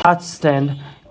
Touch stand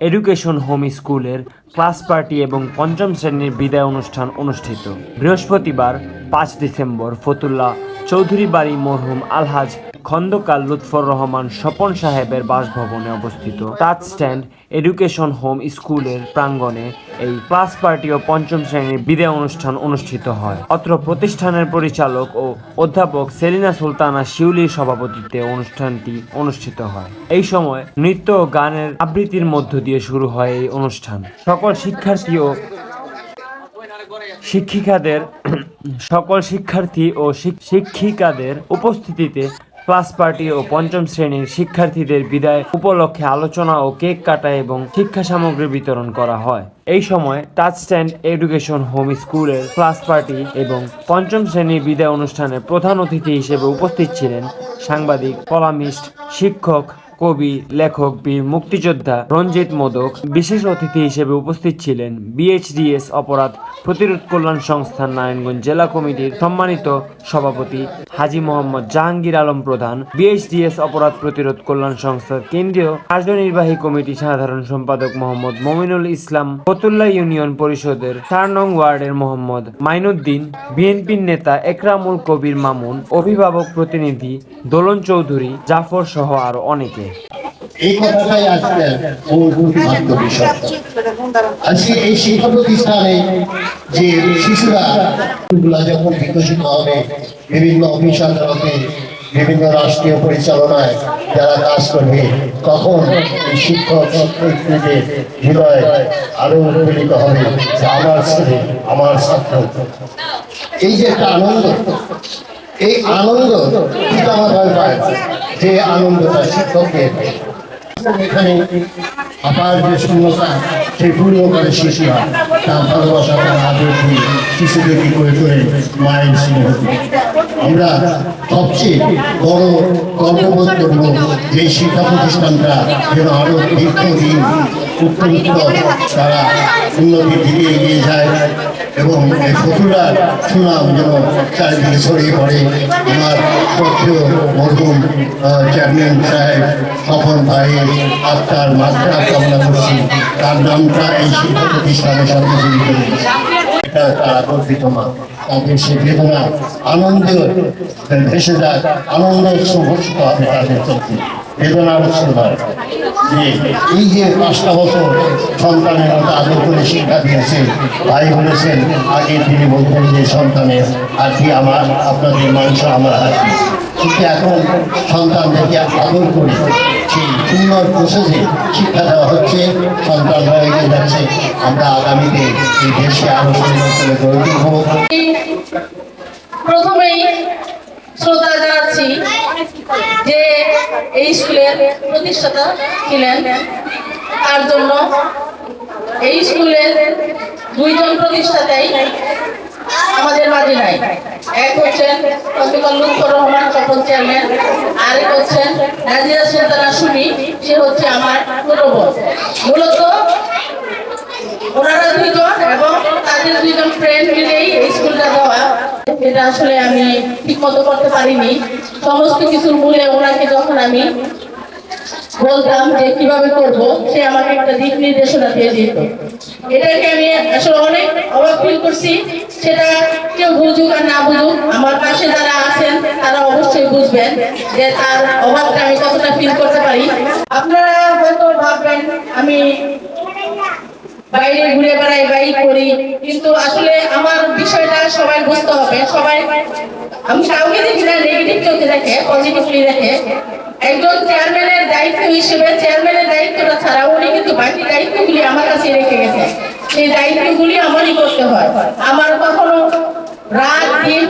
education home স্কুলের class party এবং পঞ্চম শ্রেণির বিদায় অনুষ্ঠান অনুষ্ঠিত। বৃহস্পতিবার পাঁচ ডিসেম্বর ফতুল্লা চৌধুরী বাড়ি মরহুম আলহাজ খন্দকার লুৎফর রহমান স্বপন সাহেবের বাসভবনে অবস্থিত। টাচ স্ট্যান্ড, এডুকেশন হোম স্কুলের প্রাঙ্গণে এই ক্লাস পার্টি ও পঞ্চম শ্রেণির বিদায় অনুষ্ঠান অনুষ্ঠিত হয়। অত্র প্রতিষ্ঠানের পরিচালক ও অধ্যাপক সেলিনা সুলতানা শিউলির সভাপতিত্বে অনুষ্ঠানটি অনুষ্ঠিত হয়। এই সময় নৃত্য ও গানের আবৃত্তির মধ্য দিয়ে শুরু হয় এই অনুষ্ঠান। সকল শিক্ষার্থী ও শিক্ষিকাদের, সকল শিক্ষার্থী ও শিক- শিক্ষিকাদের উপস্থিতিতে ক্লাস পার্টি ও পঞ্চম শ্রেণির শিক্ষার্থীদের বিদায় উপলক্ষে আলোচনা ও কেক কাটা এবং শিক্ষা সামগ্রী বিতরণ করা হয়। এই সময় টাচ স্ট্যান্ড এডুকেশন হোম স্কুলের ক্লাস পার্টি এবং পঞ্চম শ্রেণির বিদায় অনুষ্ঠানে প্রধান অতিথি হিসেবে উপস্থিত ছিলেন সাংবাদিক, কলামিস্ট, শিক্ষক কবি, লেখক, বীর, মুক্তিযোদ্ধা, রঞ্জিত মোদক, বিশেষ অতিথি হিসেবে উপস্থিত ছিলেন বিএইচডিএস অপরাধ প্রতিরোধ কল্যাণ সংস্থান নারায়ণগঞ্জ জেলা কমিটির সম্মানিত সভাপতি হাজি মোহাম্মদ জাহাঙ্গীর আলম প্রধান বিএইচডিএস অপরাধ প্রতিরোধ কল্যাণ সংস্থার কেন্দ্রীয় কার্যনির্বাহী কমিটি সাধারণ সম্পাদক মোহাম্মদ মমিনুল ইসলাম ফতুল্লা ইউনিয়ন পরিষদের চার নং ওয়ার্ডের মোহাম্মদ মাইনুদ্দিন, বিএনপির নেতা একরামুল কবির মামুন, অভিভাবক প্রতিনিধি দোলন চৌধুরী, জাফর সহ আরও অনেকে। এই কথাটাই আজকে মূল বিষয়। আজকে এই শিক্ষা প্রতিষ্ঠানে যে শিশুরা যখন বিকশিত হবে, বিভিন্ন অফিস আদালতে বিভিন্ন রাষ্ট্রীয় পরিচালনায় যারা কাজ করবে, তখন শিক্ষক শিক্ষকদের হৃদয় আরও উদ্বেলিত হবে আমার ছেলে, আমার ছাত্র। এই যে একটা আনন্দ এই আনন্দ পিতামাতার পায় যে আনন্দটা শিক্ষকের। এখানে আপার যে শূন্যতা, সেই পূর্ণ করে শিশুরা তার ভালোবাসা তার আদর দিয়ে শিশুদের কি করে করে মায়ের স্নেহ আমরা সবচেয়ে বড় গর্ববোধ করব যে শিক্ষা প্রতিষ্ঠানটা যেন আরও দীর্ঘদিন উত্তরোত্তর তারা উন্নতির দিকে এগিয়ে যায়। এবং এই ফতুল্লার সুনাম যেন চারিদিকে ছড়িয়ে পড়ে। আমার শ্রদ্ধেয় মরহুম চেয়ারম্যান সাহেব স্বপন ভাইয়ের আত্মার মাত্রা কামনা করছি। তার নামটা এই শিক্ষা প্রতিষ্ঠানের সাথে জড়িত এটা তারা গর্বিত মা। তাদের সে বেদনা আনন্দ ভেসে যায় আনন্দ উৎসব হবে তাদের চোখে। বেদনার উৎসব হয় যে এই যে পাঁচটা বছর সন্তানের মতো আদর করে শিক্ষা দিয়েছে ভাই বলেছেন, আগে তিনি বলতেন যে সন্তানের আর কি আমার, আপনাদের মাংস আমার হাতি কিন্তু এখন সন্তানদেরকে আদর করে সেই সুন্দর প্রসেসে শিক্ষা দেওয়া হচ্ছে, সন্তান হয়ে এগিয়ে যাচ্ছে। আমরা আগামীতে এই দেশকে আরও সুন্দর করে গড়ে তুলব। প্রথমেই শ্রদ্ধা জানাচ্ছি যে এই স্কুলের প্রতিষ্ঠাতা ছিলেন তার জন্য এই স্কুলের দুইজন প্রতিষ্ঠাতাই আমাদের মাঝে নাই। এক হচ্ছেন প্রফেসর লুৎফর রহমান তপন চেয়ারম্যান, আরেক হচ্ছেন নাজিরা সুলতানা সুমি, সে হচ্ছে আমার ছোট মূলত ওনারা দুইজন এবং তাদের দুইজন ফ্রেন্ড মিলেই এই স্কুলটা দেওয়া এটা আসলে আমি ঠিক মতো করতে পারিনি। সমস্ত কিছুর মূলে ওনাকে যখন আমি বলতাম যে কীভাবে করব, সে আমাকে একটা দিক নির্দেশনা দিয়ে দিত। এটাকে আমি আসলে অনেক অবাক ফিল করছি। সেটা কেউ বুঝুক আর না বুঝুক, আমার পাশে যারা আছেন, তারা অবশ্যই বুঝবেন যে তার অভাবটা আমি কতটা ফিল করতে পারি। আপনারা হয়তো ভাববেন, আমি বাইরে ঘুরে বেড়াই, বাইক করি। কিন্তু আসলে আমার বিষয়টা সবাই বুঝতে হবে। সবাই, আমি কাউকে দেখি না নেগেটিভ চোখে দেখে পজিটিভলি দেখে। একজন চেয়ারম্যানের দায়িত্ব হিসেবে চেয়ারম্যানের দায়িত্বটা ছাড়া উনি কিন্তু বাকি দায়িত্বগুলি আমার কাছে রেখে গেছে। সেই দায়িত্বগুলি আমারই করতে হয়। আমার কখনো রাত দিন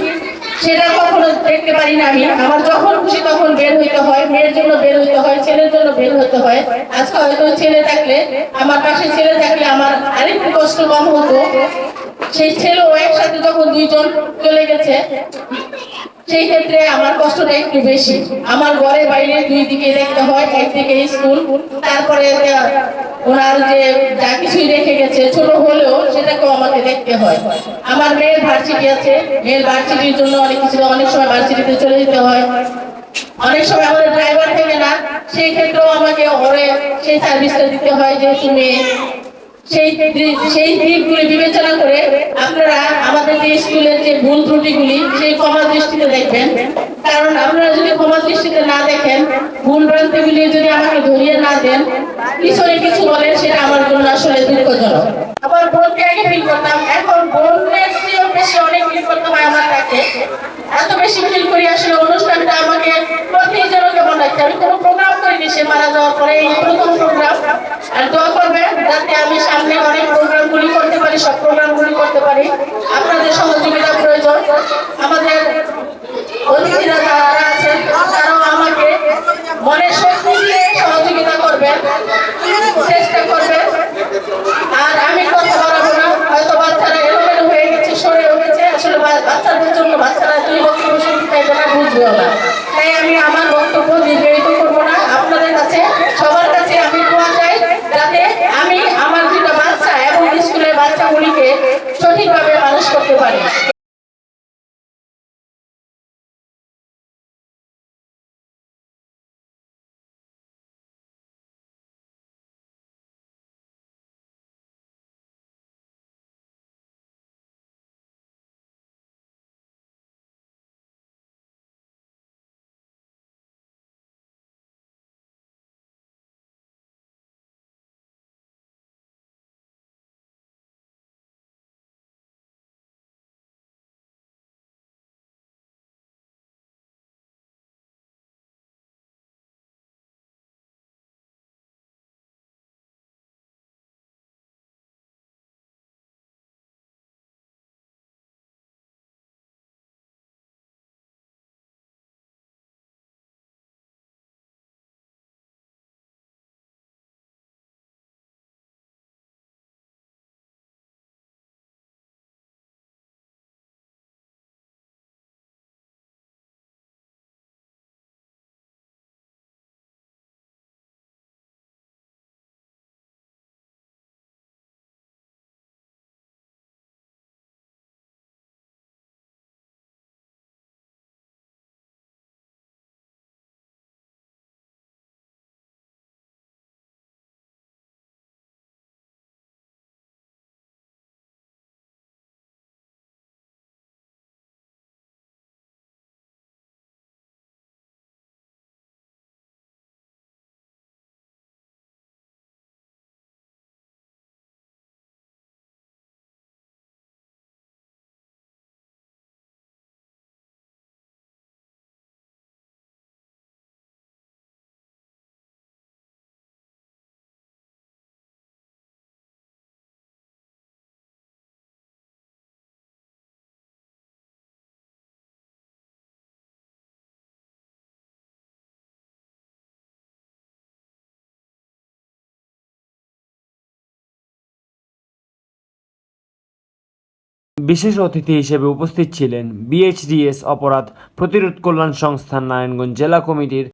সেটা কখনো দেখতে পারি না আমি। আমার যখন খুশি তখন বের হইতে হয়। মেয়ের জন্য বের হইতে হয়, ছেলের জন্য বের হইতে হয়। আজকে হয়তো ছেলে থাকলে, আমার পাশে ছেলে থাকলে আমার আরেকটু কষ্ট কম হতো। সেই ছেলেও একসাথে যখন দুইজন চলে গেছে সেই ক্ষেত্রে আমার কষ্টটা একটু বেশি। আমার ঘরে বাইরে দুই দিকে দেখতে হয়, একদিকে স্কুল, তারপরে ওনার যে যা কিছুই রেখে গেছে, ছোট হলেও সেটাকেও আমাকে দেখতে হয়। আমার মেয়ের ভার্সিটি আছে, মেয়ের ভার্সিটির জন্য অনেক কিছু, অনেক সময় ভার্সিটিতে চলে যেতে হয়। অনেক সময় আমাদের ড্রাইভার থাকে না, সেই ক্ষেত্রেও আমাকে ওরে সেই সার্ভিসটা দিতে হয়, যেহেতু মেয়ে। সেই সেই দিকগুলি বিবেচনা করে আপনারা আমাদের যে স্কুলের যে ভুল ত্রুটিগুলি, সেই ক্ষমা দৃষ্টিতে দেখবেন। কারণ আপনারা যদি ক্ষমা দৃষ্টিতে না দেখেন, ভুল ভ্রান্তিগুলি যদি আমাকে ধরিয়ে না দেন, পিছনে কিছু বলেন, সেটা আমার জন্য আসলে দুঃখজনক। আমার বোনকে আগে ফিল করতাম। এখন বোনের চেয়েও বেশি অনেক ফিল করতে হয় আমার কাছে। এত বেশি ফিল করি আসলে অনুষ্ঠানটা আমাকে প্রতি যেন কেমন লাগছে আমি কোনো প্রোগ্রাম করিনি, সে মারা যাওয়ার পরে এই প্রথম প্রোগ্রাম আর দোয়া আমি সামনে অনেক প্রোগ্রামগুলি করতে পারি, সব প্রোগ্রামগুলি করতে পারি। আপনাদের সহযোগিতা প্রয়োজন। আমাদের অতিথিরা যারা আছেন, তারাও আমাকে মনের শক্তি দিয়ে সহযোগিতা করবেন চেষ্টা করবেন আর আমি কথা বাড়াবো না হয়তো বাচ্চারা এলোমেলো হয়ে গেছে সরে উঠেছে আসলে বা- বাচ্চাদের জন্য বাচ্চারা দুই বক্তব্য শুনতে চাইবে না বুঝবেও না তাই আমি আমার বক্তব্য দীর্ঘায়িত করব না আপনাদের কাছে সবার কাছে আমি দোয়া চাই যাতে আমি আমার দুটো বাচ্চা এবং স্কুলের বাচ্চাগুলিকে সঠিকভাবে মানুষ করতে পারি। বিশেষ অতিথি হিসেবে উপস্থিত ছিলেন বিএইচডিএস অপরাধ প্রতিরোধ কল্যাণ সংস্থান নারায়ণগঞ্জ জেলা কমিটির